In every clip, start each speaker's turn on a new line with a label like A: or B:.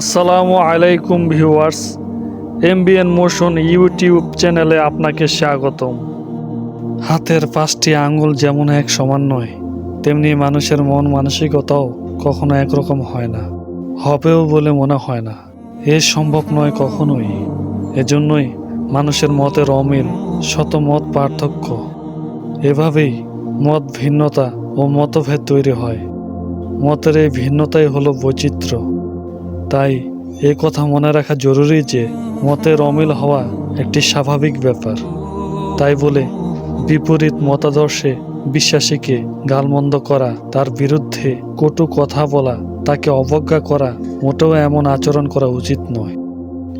A: আসসালামু আলাইকুম viewers, MBN motion YouTube চ্যানেলে আপনাকে স্বাগতম। হাতের পাঁচটি আঙুল যেমন এক সমান নয়, তেমনি মানুষের মন মানসিকতাও কখনো একরকম হয় না, হবেও বলে মনে হয় না। এ সম্ভব নয় কখনোই, এজন্যই মানুষের মতের অমিল শত মত পার্থক্য। এভাবেই মত ভিন্নতা ও মতভেদ তৈরি হয়। মতের এই ভিন্নতাই হলো বৈচিত্র্য। তাই এ কথা মনে রাখা জরুরি যে মতের অমিল হওয়া একটি স্বাভাবিক ব্যাপার। তাই বলে বিপরীত মতাদর্শে বিশ্বাসীকে গালমন্দ করা, তার বিরুদ্ধে কটু কথা বলা, তাকে অবজ্ঞা করা মোটেও এমন আচরণ করা উচিত নয়।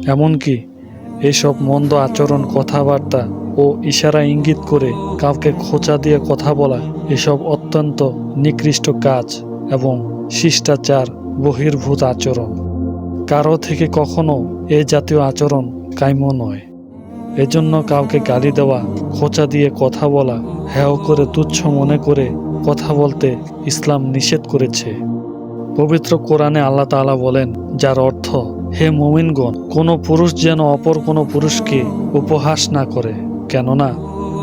A: এমনকি এইসব মন্দ আচরণ, কথাবার্তা ও ইশারা ইঙ্গিত করে কাউকে খোঁচা দিয়ে কথা বলা, এসব অত্যন্ত নিকৃষ্ট কাজ এবং শিষ্টাচার, বহির্ভূত আচরণ। কারও থেকে কখনো এ জাতীয় আচরণ কাম্য নয়। এজন্য কাউকে গালি দেওয়া, খোঁচা দিয়ে কথা বলা, হেয় করে তুচ্ছ মনে করে কথা বলতে ইসলাম নিষেধ করেছে। পবিত্র কোরআনে আল্লাহ তাআলা বলেন, যার অর্থ, হে মোমিনগণ, কোনো পুরুষ যেন অপর কোনো পুরুষকে উপহাস না করে। কেননা,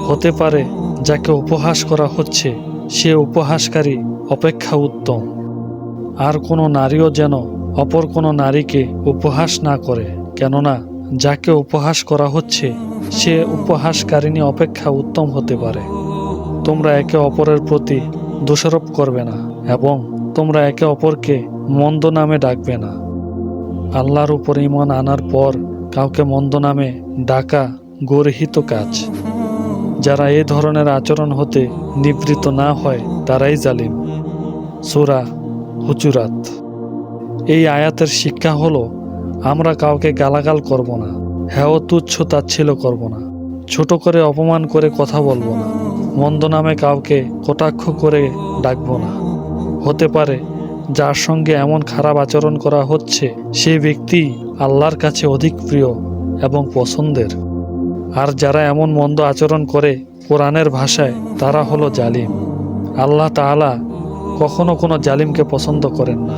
A: হতে পারে, যাকে উপহাস করা হচ্ছে, সে উপহাসকারী অপেক্ষা উত্তম। আর কোনো নারীও যেন অপর কোনো নারীকে উপহাস না করে, কেননা যাকে উপহাস করা হচ্ছে, সে উপহাসকারিণী অপেক্ষা উত্তম হতে পারে। তোমরা একে অপরের প্রতি দোষারোপ করবে না, এবং তোমরা একে অপরকে মন্দ নামে ডাকবে না। আল্লাহর উপর ইমান আনার পর কাউকে মন্দ নামে ডাকা গর্হিত কাজ। যারা এ ধরনের আচরণ হতে নিবৃত না হয়, তারাই জালিম। সুরা হুজুরাত। এই আয়াতের শিক্ষা হলো, আমরা কাউকে গালাগাল করব না হ্যাঁ তুচ্ছ তাচ্ছিল করব না, ছোট করে অপমান করে কথা বলব না, মন্দ নামে কাউকে কটাক্ষ করে ডাকবো না। হতে পারে, যার সঙ্গে এমন খারাপ আচরণ করা হচ্ছে, সে ব্যক্তি আল্লাহর কাছে অধিক প্রিয় এবং পছন্দের। আর যারা এমন মন্দ আচরণ করে কোরআনের ভাষায়, তারা হলো জালিম। আল্লাহ তাআলা কখনো কোনো জালিমকে পছন্দ করেন না।